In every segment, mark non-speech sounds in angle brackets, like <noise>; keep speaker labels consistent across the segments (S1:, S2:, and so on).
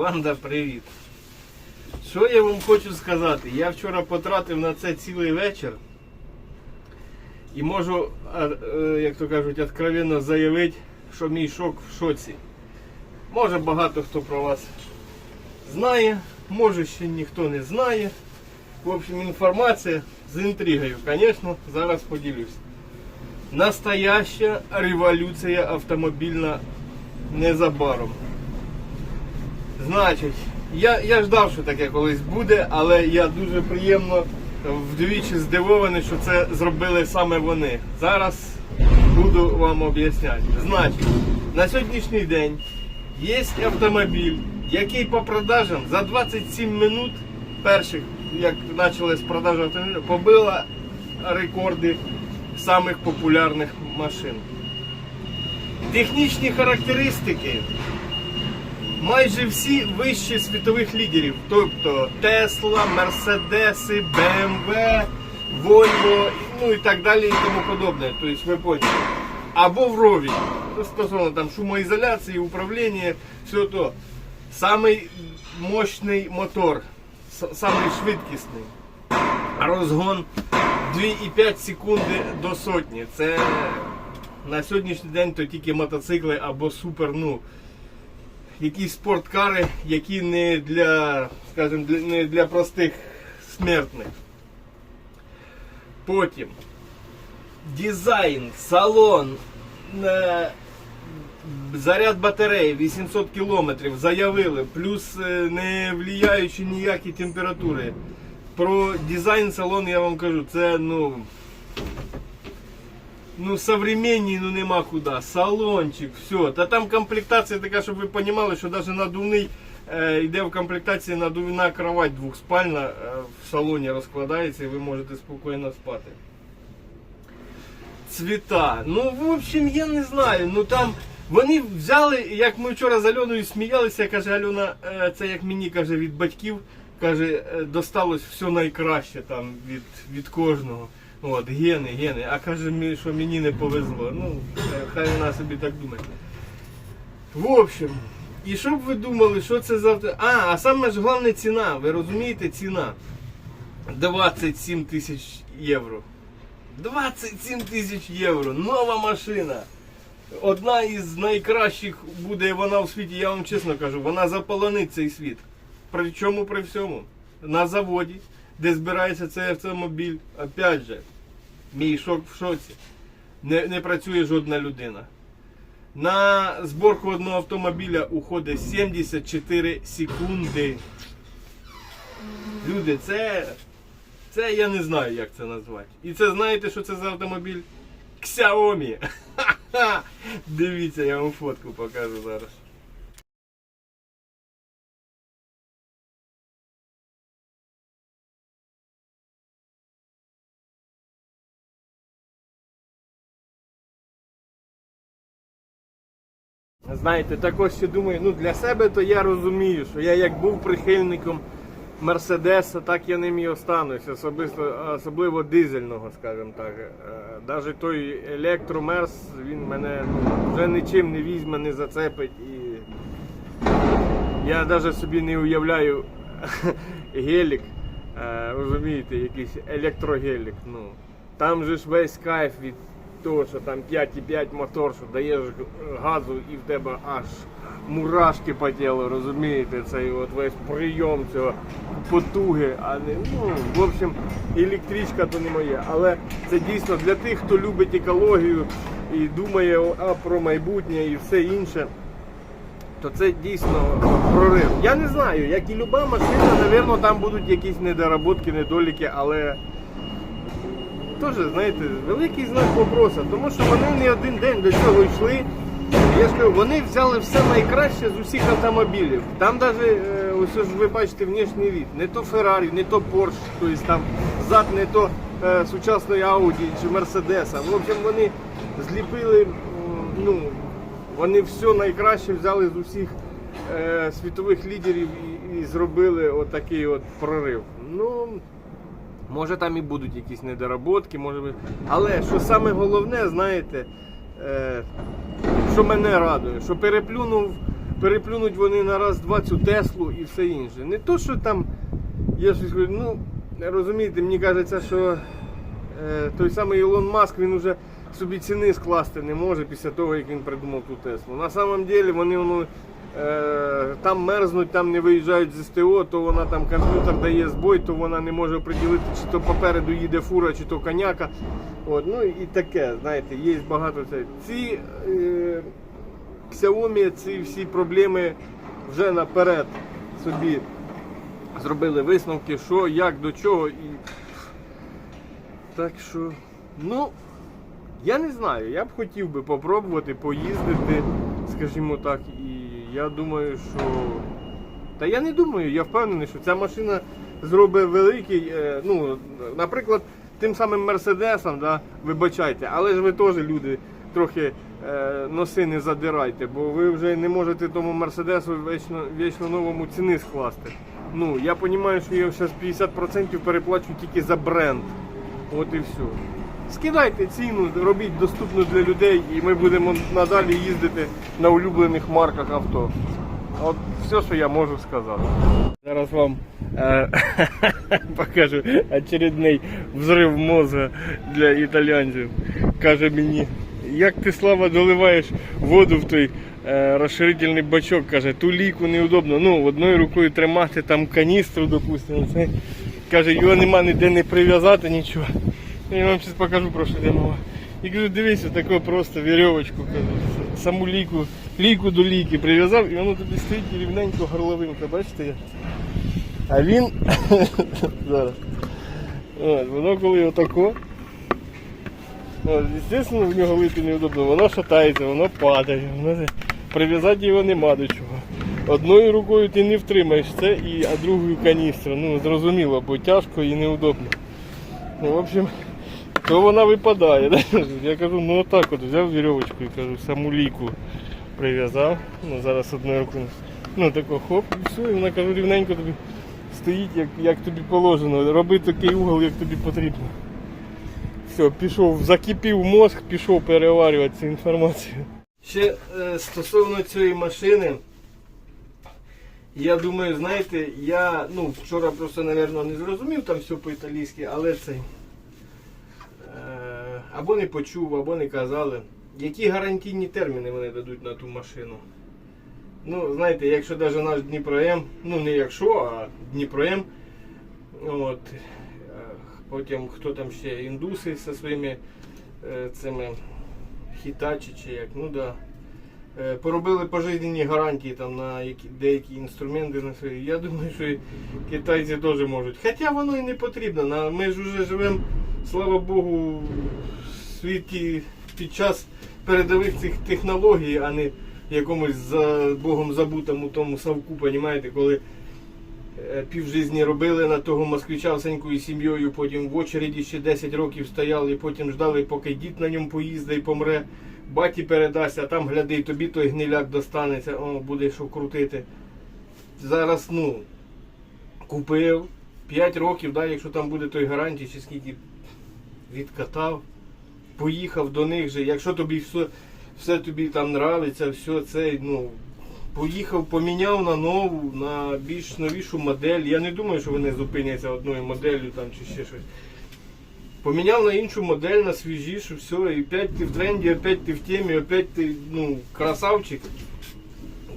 S1: Банда, привіт. Що я вам хочу сказати? Я вчора потратив на це цілий вечір. І можу, е, як то кажуть, откровенно заявити, що мій шок в шоці. Може багато хто про вас знає, може ще ніхто не знає. В общем, інформація з інтригою, звісно, зараз поділюсь. Настояща революція автомобільна незабаром. Значить, я, я ждав, що таке колись буде, але я дуже приємно вдвічі здивований, що це зробили саме вони. Зараз буду вам об'ясняти. Значить, на сьогоднішній день є автомобіль, який по продажам за 27 минут перших, як почали з продажу автомобіля, побила рекорди самих популярних машин. Технічні характеристики майже всі вищі світових лідерів, тобто Тесла, Мерседеси, БМВ, Volvo, ну і так далі і тому подобне. Тобто ви поняли. Або в рові. Ну, Стосовно там шумоізоляції, управління, все то. Самий мощний мотор, самий швидкісний. Розгон 2,5 секунди до сотні. Це на сьогоднішній день то тільки мотоцикли або супер, ну, якісь спорткари, які не для, скажімо, не для простих смертних. Потім дизайн, салон, е, заряд батареї 800 км заявили, плюс е, не влияючи ніякі температури. Про дизайн салон я вам кажу, це ну. Ну, современній, ну нема куди. Салончик, все. Та там комплектація така, щоб ви розуміли, що навіть надувний е, йде в комплектації надувна кровать двохспальна е, в салоні розкладається і ви можете спокійно спати. Цвіта. Ну, в общем, я не знаю. Ну там вони взяли, як ми вчора з Альоною сміялися, каже Альона, е, це як мені каже від батьків, каже, е, досталось все найкраще там від, від кожного. От, гени, гени. А каже, що мені не повезло. Ну, хай вона собі так думає. В общем, і щоб ви думали, що це за авто. А, а саме ж головне ціна. Ви розумієте, ціна 27 тисяч євро. 27 тисяч євро. Нова машина. Одна із найкращих буде вона в світі, я вам чесно кажу, вона заполонить цей світ. Причому при всьому. На заводі, де збирається цей автомобіль, опять же, мій шок в шоці. Не, не працює жодна людина. На зборку одного автомобіля уходить 74 секунди. Люди, це, це я не знаю, як це назвати. І це знаєте, що це за автомобіль? Xiaomi. <laughs> Дивіться, я вам фотку покажу зараз. Знаєте, також ще думаю, ну для себе то я розумію, що я як був прихильником Мерседеса, так я ним і останусь, особисто, особливо дизельного, скажімо так. Навіть той електромерс, він мене ну, вже нічим не візьме, не зацепить. І я навіть собі не уявляю <laughs> гелік, е, розумієте, якийсь електрогелік. Ну, там же ж весь кайф від того, що там 5,5 мотор, що даєш газу і в тебе аж мурашки по тілу, розумієте, цей от весь прийом цього потуги, а не, ну, в общем, електричка то не моє. Але це дійсно для тих, хто любить екологію і думає а, про майбутнє і все інше то це дійсно прорив. Я не знаю, як і люба машина, напевно, там будуть якісь недоработки, недоліки, але теж, знаєте, великий знак вопроса, тому що вони не один день до цього йшли. Я ж кажу, вони взяли все найкраще з усіх автомобілів. Там навіть, ось ж ви бачите, внешній від. Не то Феррарі, не то Порш, тобто там зад не то е, сучасної Ауді чи Мерседеса. В общем, вони зліпили, ну, вони все найкраще взяли з усіх е, світових лідерів і, і зробили отакий от прорив. Ну, може там і будуть якісь недоработки, може би. Але що саме головне, знаєте, е, що мене радує, що переплюнув переплюнуть вони на раз-два цю Теслу і все інше. Не то, що там є щось, ну, розумієте, мені кажеться, що е, той самий Ілон Маск він уже собі ціни скласти не може після того, як він придумав ту Теслу. На самом деле вони воно, е, там мерзнуть, там не виїжджають з СТО, то вона там комп'ютер дає збой, то вона не може приділити, чи то попереду їде фура, чи то коняка. От, ну і таке, знаєте, є багато це. Ці е, Xiaomi ці всі проблеми вже наперед собі зробили висновки, що, як, до чого. І... Так що, ну, я не знаю, я б хотів би попробувати поїздити, скажімо так, я думаю, що. Та я не думаю, я впевнений, що ця машина зробить великий, е, ну, наприклад, тим самим Мерседесом, да, вибачайте, але ж ви теж люди трохи е, носи не задирайте, бо ви вже не можете тому Мерседесу вічно, вічно новому ціни скласти. Ну, я розумію, що я зараз 50% переплачу тільки за бренд. От і все. Скидайте ціну, робіть доступну для людей, і ми будемо надалі їздити на улюблених марках авто. От все, що я можу сказати. Зараз вам е, <laughs> покажу очередний взрив мозга для італійців. Каже мені, як ти слава доливаєш воду в той е, розширительний бачок, каже, ту ліку неудобно. Ну, одною рукою тримати там каністру, допустимо. Це, каже, його нема ніде не прив'язати, нічого. Я вам зараз покажу про що йде мова. І кажу, дивись, таку просто вірьовочку, кажу, саму ліку, ліку до ліки прив'язав, і воно тобі стоїть рівненько горловинка, бачите? А він <laughs> зараз. От, воно коли отако. От, звісно, в нього лити неудобно, воно шатається, воно падає, воно... прив'язати його нема до чого. Одною рукою ти не втримаєш це, і, а другою каністра. Ну, зрозуміло, бо тяжко і неудобно. Ну, в общем, то вона випадає. Да? Я кажу, ну отак от взяв вірьовочку і кажу, саму ліку прив'язав. Ну зараз одною рукою. Ну тако хоп, і все, і вона кажу, рівненько тобі стоїть, як, як тобі положено. Роби такий угол, як тобі потрібно. Все, пішов, закипів мозг, пішов переварювати цю інформацію. Ще е, стосовно цієї машини. Я думаю, знаєте, я ну, вчора просто, мабуть, не зрозумів там все по-італійськи, але цей. Або не почув, або не казали. Які гарантійні терміни вони дадуть на ту машину? Ну, знаєте, якщо навіть наш Дніпром, ну не якщо, а Дніпром, от, е, потім хто там ще індуси зі своїми е, цими хітачі чи як, ну да. Е, Поробили пожизненні гарантії там на які, деякі інструменти на свої. Я думаю, що китайці теж можуть. Хоча воно і не потрібно. Ми ж вже живемо, слава Богу, світі під час передових цих технологій, а не якомусь за Богом забутому тому савку, понімаєте, коли е, півжизні робили на того москвича всенькою сім'єю, потім в очереді ще 10 років стояли, потім ждали, поки дід на ньому поїздить і помре. Баті передасть, а там гляди, тобі той гниляк достанеться, о, буде що крутити. Зараз, ну, купив 5 років, да, якщо там буде той гарантій, чи скільки відкатав, поїхав до них же. Якщо тобі все, все тобі там нравиться, все це, ну, поїхав, поміняв на нову, на більш новішу модель. Я не думаю, що вони зупиняться одною моделлю там чи ще щось. Поміняв на іншу модель, на свіжішу, все, і опять ти в тренді, опять ти в темі, опять ти ну, красавчик.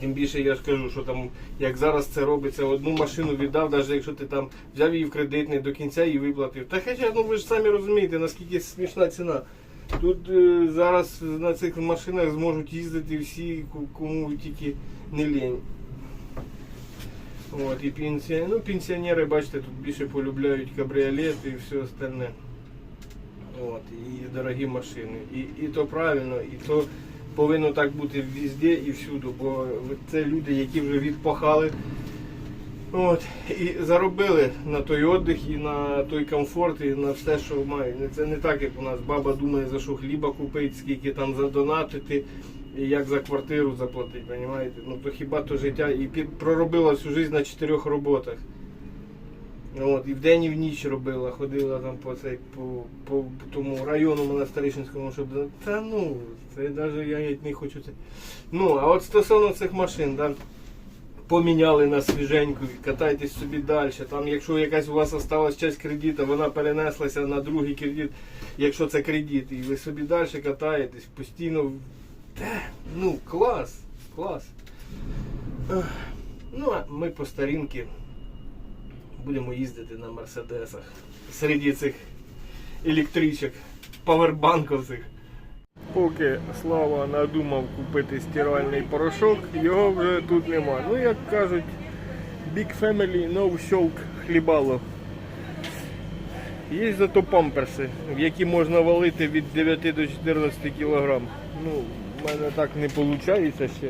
S1: Тим більше я ж кажу, що там, як зараз це робиться, одну машину віддав, навіть якщо ти там взяв її в кредит не до кінця і виплатив. Та хоча, ну ви ж самі розумієте, наскільки смішна ціна. Тут е, зараз на цих машинах зможуть їздити всі, кому тільки не лінь. От, і пенсія, ну, пенсіонери, бачите, тут більше полюбляють кабріолети і все остальне. От, і дорогі машини. І, і то правильно, і то повинно так бути везде і всюди, бо це люди, які вже відпахали. От, і заробили на той віддих і на той комфорт, і на все, що мають. Це не так, як у нас баба думає, за що хліба купити, скільки там задонатити, і як за квартиру заплатити, розумієте? Ну то хіба то життя і проробила всю життя на чотирьох роботах. От, і вдень, і в ніч робила, ходила там по цей по, по тому району монастирищенському, щоб. Та ну, це навіть я не хочу це. Ну, а от стосовно цих машин, да, поміняли на свіженьку, катайтесь собі далі. Там, якщо якась у вас осталась часть кредиту, вона перенеслася на другий кредит, якщо це кредит, і ви собі далі катаєтесь, постійно. Та, ну, клас, клас. Ну, а ми по старінки будемо їздити на мерседесах серед цих електричок, павербанковцих. Поки Слава надумав купити стиральний порошок, його вже тут нема. Ну, як кажуть, Big Family, no щолк хлібало. Є зато памперси, в які можна валити від 9 до 14 кг. Ну, в мене так не виходить ще.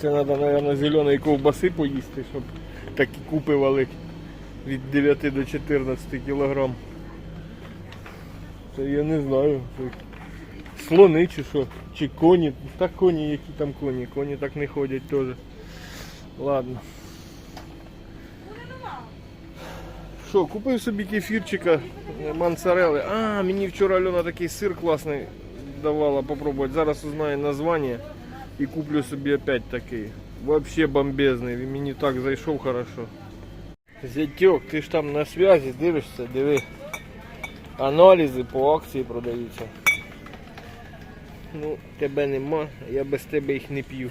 S1: Це треба, мабуть, зеленої ковбаси поїсти, щоб такі купи валити від 9 до 14 кг. Це я не знаю. Слони чи що, чи коні. Та коні, які там коні. Коні так не ходять теж. Ладно. Що, купив собі кефірчика е, мансарели. А, мені вчора Альона такий сир класний давала попробувати. Зараз узнаю названня і куплю собі опять такий. Вообще бомбезний. Він мені так зайшов хорошо. Зятьок, ти ж там на связі дивишся, диви. Аналізи по акції продаються. Ну, тебе нема, я без тебе їх не п'ю.